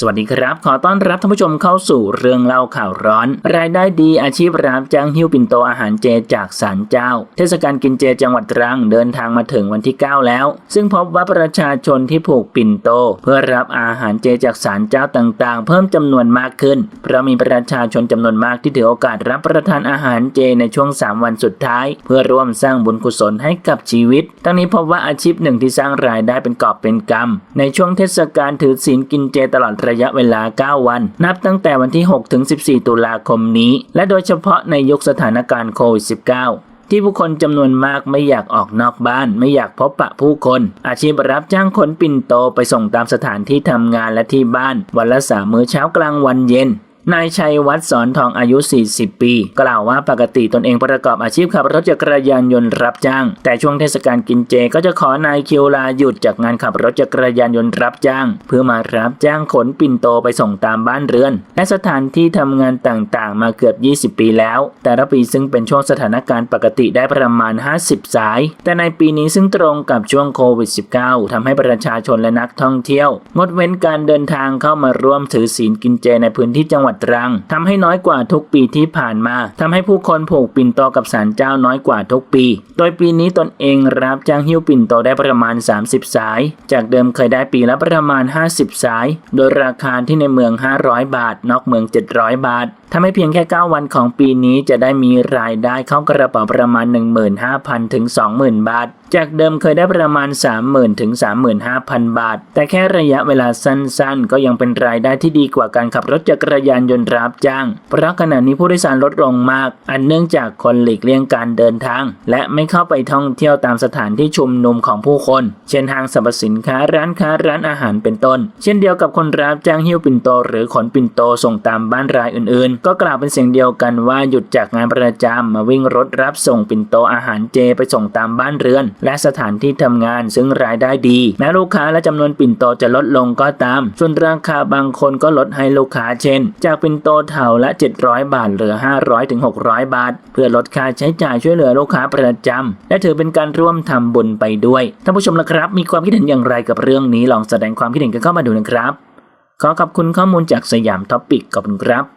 สวัสดีครับ ขอต้อนรับท่านผู้ชมเข้าสู่เรื่องเล่าข่าวร้อน รายได้ดีอาชีพรับจ้างหิ้วปิ่นโตอาหารเจจากศาลเจ้า เทศกาลกินเจจังหวัดตรังเดินทางมาถึงวันที่ 9 แล้ว ซึ่งพบว่าประชาชนที่ผูกปิ่นโต เพื่อรับอาหารเจจากศาลเจ้าต่างๆ เพิ่มจำนวนมากขึ้น เพราะมีประชาชนจำนวนมากที่ถือโอกาสรับประทานอาหารเจในช่วง 3 วันสุดท้าย เพื่อร่วมสร้างบุญกุศลให้กับชีวิต ทั้งนี้พบว่าอาชีพหนึ่งที่สร้างรายได้เป็นกอบเป็นกำในช่วงเทศกาลถือศีลกินเจตลอดระยะเวลา 9 วัน นับตั้งแต่วันที่ 6 ถึง 14 ตุลาคมนี้ และโดยเฉพาะในยุคสถานการณ์โควิด -19 ที่ผู้คนจำนวนมากไม่อยากออกนอกบ้าน ไม่อยากพบปะผู้คน อาชีพรับจ้างขนปิ่นโตไปส่งตามสถานที่ทำงานและที่บ้าน วันละสามมื้อเช้ากลางวันเย็น นายชัยวัฒน์สอนทองอายุ 40 ปี กล่าวว่าปกติตนเองประกอบอาชีพขับรถจักรยานยนต์รับจ้าง แต่ช่วงเทศกาลกินเจก็จะขอนายคิวลาหยุดจากงานขับรถจักรยานยนต์รับจ้าง เพื่อมารับจ้างขนปิ่นโตไปส่งตามบ้านเรือน และสถานที่ทำงานต่างๆ มาเกือบ 20 ปีแล้ว แต่ละปีซึ่งเป็นช่วงสถานการณ์ปกติได้ประมาณ 50 สาย แต่ในปีนี้ซึ่งตรงกับช่วงโควิด -19 ทำให้ประชาชนและนักท่องเที่ยว งดเว้นการเดินทางเข้ามาร่วมถือศีลกินเจในพื้นที่จังหวัดตรังทำให้น้อยกว่าทุกปีที่ผ่านมาทำให้ผู้คนผูกปิ่นโตกับศาลเจ้าน้อยกว่าทุกปี โดยปีนี้ตนเองรับจ้างหิ้วปิ่นโตได้ประมาณ 30 สาย จากเดิมเคยได้ปีละประมาณ 50 สาย โดยราคาที่ในเมือง 500 บาท นอกเมือง 700 บาททำให้เพียงแค่ 9 วันของปีนี้จะได้มีรายได้เข้ากระเป๋าประมาณ 15,000 ถึง 20,000 บาท จากเดิมเคยได้ประมาณ 30,000 ถึง 35,000 บาท แต่แค่ระยะเวลาสั้นๆ ก็ยังเป็นรายได้ที่ดีกว่าการขับรถจักรยานยนต์รับจ้าง เพราะขณะนี้ผู้โดยสารลดลงมาก อันเนื่องจากคนหลีกเลี่ยงการเดินทาง และไม่เข้าไปท่องเที่ยวตามสถานที่ชุมนุมของผู้คน เช่นห้างสรรพสินค้าร้านค้าร้านอาหารเป็นต้น เช่นเดียวกับคนรับจ้างหิ้วปิ่นโต หรือขนปิ่นโตส่งตามบ้านรายอื่นๆก็กล่าวเป็นเสียงเดียวกันว่าหยุดจากงานประจำมาวิ่งรถรับส่งปิ่นโตอาหารเจไปส่งตามบ้านเรือน และสถานที่ทำงานซึ่งรายได้ดีแม้ลูกค้าและจำนวนปิ่นโตจะลดลงก็ตาม ส่วนราคาบางคนก็ลดให้ลูกค้าเช่น จากปิ่นโตเถาละ 700 บาทเหลือ 500ถึง600 บาท เพื่อลดค่าใช้จ่ายช่วยเหลือลูกค้าประจำและถือเป็นการร่วมทำบุญไปด้วยท่านผู้ชมละครับ มีความคิดเห็นอย่างไรกับเรื่องนี้ลองแสดงความคิดเห็นกันเข้ามาดูนะครับ ขอขอบคุณข้อมูลจากสยามท็อปปิกขอบคุณครับ